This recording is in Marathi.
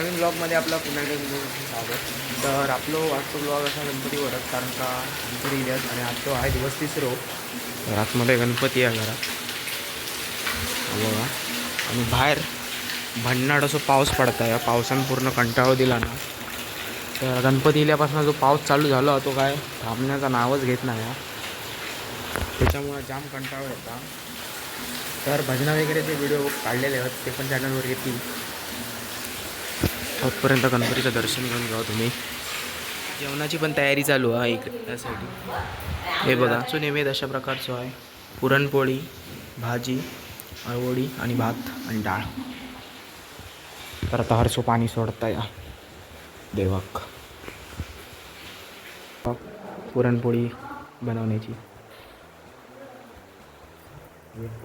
नवीन ब्लॉगमध्ये आपला पुन्हा एकदा स्वागत. तर आपलं आजचा ब्लॉग असा गणपतीवरच कारण का गणपती येतात आणि आज तो आहे दिवस तिसरो. तर आतमध्ये गणपती आहे घरात बघा आणि बाहेर भन्नाड असं पाऊस पडत आहे पावसानं पूर्ण कंटाळा दिला ना. तर गणपती इल्यापासून जो पाऊस चालू झाला तो काय थांबण्याचा नावच घेत नाही हा. त्याच्यामुळे जाम कंटाळा येता तर भजनं वगैरे ते व्हिडिओ काढलेले आहेत ते पण चॅनलवर येतील. आजपर्यंत गणपतीचं दर्शन घेऊन घ्या तुम्ही. जेवणाची पण तयारी चालू आहे इकडे त्यासाठी. हे बघा सो नैवेद अशा प्रकारचं आहे. पुरणपोळी भाजी अळवडी आणि भात आणि डाळ. तर आता हरसो पाणी सोडता या देवाक. पुरणपोळी बनवण्याची. एक